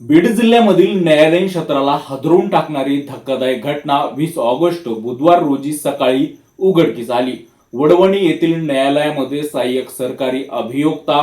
बीड जिल्ह्यामधील न्यायालयीन क्षेत्राला हादरवून टाकणारी धक्कादायक घटना वीस ऑगस्ट बुधवार रोजी सकाळी उघडकीस आली. वडवणी येथील न्यायालयामध्ये सहाय्यक सरकारी अभियोक्ता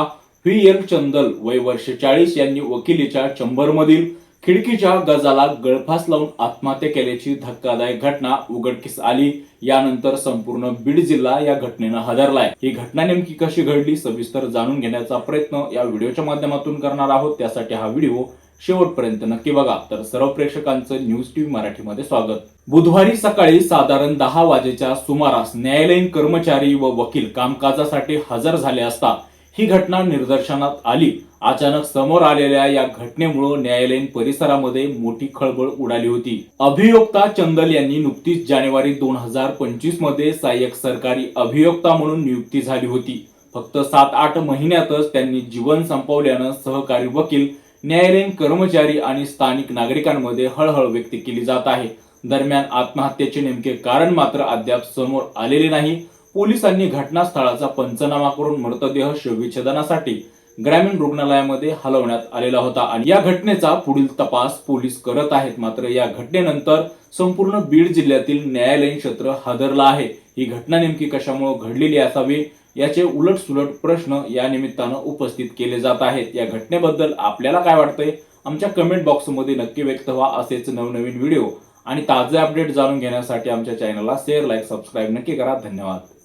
व्ही. एल चंदल वय वर्ष चाळीस यांनी वकिलीच्या चंबरमधील खिडकीच्या गजाला गळफास लावून आत्महत्या केल्याची धक्कादायक घटना उघडकीस आली. यानंतर संपूर्ण बीड जिल्हा या घटनेनं हादरलाय. ही घटना नेमकी कशी घडली सविस्तर जाणून घेण्याचा प्रयत्न या व्हिडिओच्या माध्यमातून करणार आहोत. त्यासाठी हा व्हिडिओ शेवटपर्यंत नक्की बघा. तर सर्व प्रेक्षकांचं न्यूज टीव्ही मराठीमध्ये स्वागत. बुधवारी सकाळी साधारण दहा वाजेच्या सुमारास न्यायालयीन कर्मचारी व वकील कामकाजासाठी हजर झाले असता ही घटना निदर्शनात आली. अचानक समोर आलेल्या या घटनेमुळे न्यायालयीन परिसरामध्ये मोठी खळबळ उडाली होती. अभियोक्ता चंदल यांनी नुकतीच जानेवारी दोन हजार पंचवीसमध्ये सहाय्यक सरकारी अभियोक्ता म्हणून नियुक्ती झाली होती. फक्त सात आठ महिन्यातच त्यांनी जीवन संपवल्यानं सहकारी वकील न्यायालयीन कर्मचारी आणि स्थानिक नागरिकांमध्ये हळहळ व्यक्त केली जात आहे. दरम्यान आत्महत्येचे नेमके कारण मात्र अद्याप समोर आलेले नाही. पोलिसांनी घटनास्थळाचा पंचनामा करून मृतदेह शवविच्छेदनासाठी ग्रामीण रुग्णालयामध्ये हलवण्यात आलेला होता आणि या घटनेचा पुढील तपास पोलीस करत आहेत. मात्र या घटनेनंतर संपूर्ण बीड जिल्ह्यातील न्यायालयीन क्षेत्र हादरला आहे. ही घटना नेमकी कशामुळे घडलेली असावी याचे उलट सुलट प्रश्न या निमित्तानं उपस्थित केले जात आहेत. या घटनेबद्दल आपल्याला काय वाटतंय? आमच्या कमेंट बॉक्समध्ये नक्की व्यक्त व्हा असेच नवनवीन व्हिडिओ. आणि ताजे अपडेट जाणून घेण्यासाठी आमच्या चॅनलला शेअर लाईक सबस्क्राईब नक्की करा. धन्यवाद.